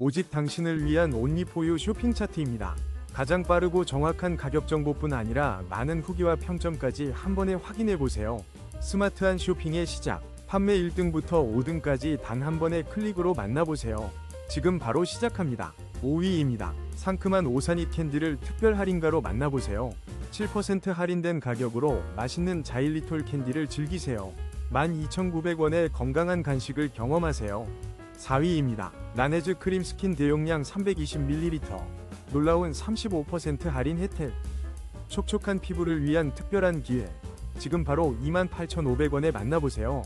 오직 당신을 위한 온리포유 쇼핑 차트입니다. 가장 빠르고 정확한 가격 정보뿐 아니라 많은 후기와 평점까지 한 번에 확인해 보세요. 스마트한 쇼핑의 시작. 판매 1등부터 5등까지 단 한 번의 클릭으로 만나보세요. 지금 바로 시작합니다. 5위입니다. 상큼한 오사니 캔디를 특별 할인가로 만나보세요. 7% 할인된 가격으로 맛있는 자일리톨 캔디를 즐기세요. 12,900원의 건강한 간식을 경험하세요. 4위입니다. 나네즈 크림 스킨 대용량 320ml. 놀라운 35% 할인 혜택. 촉촉한 피부를 위한 특별한 기회. 지금 바로 28,500원에 만나보세요.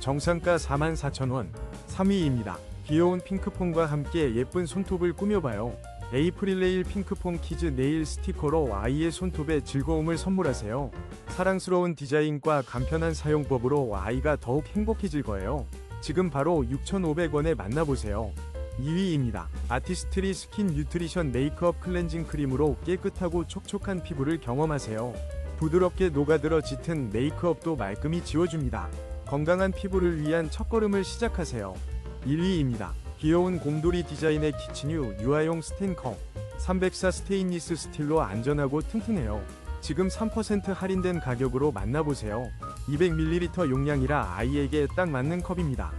정상가 44,000원. 3위입니다. 귀여운 핑크퐁과 함께 예쁜 손톱을 꾸며봐요. 에이프릴레일 핑크퐁 키즈 네일 스티커로 아이의 손톱에 즐거움을 선물하세요. 사랑스러운 디자인과 간편한 사용법으로 아이가 더욱 행복해질 거예요. 지금 바로 6,500원에 만나보세요. 2위입니다. 아티스트리 스킨 뉴트리션 메이크업 클렌징 크림으로 깨끗하고 촉촉한 피부를 경험하세요. 부드럽게 녹아들어 짙은 메이크업도 말끔히 지워줍니다. 건강한 피부를 위한 첫걸음을 시작하세요. 1위입니다. 귀여운 곰돌이 디자인의 키친유 유아용 스텐컵 304 스테인리스 스틸로 안전하고 튼튼해요. 지금 3% 할인된 가격으로 만나보세요. 200ml 용량이라 아이에게 딱 맞는 컵입니다.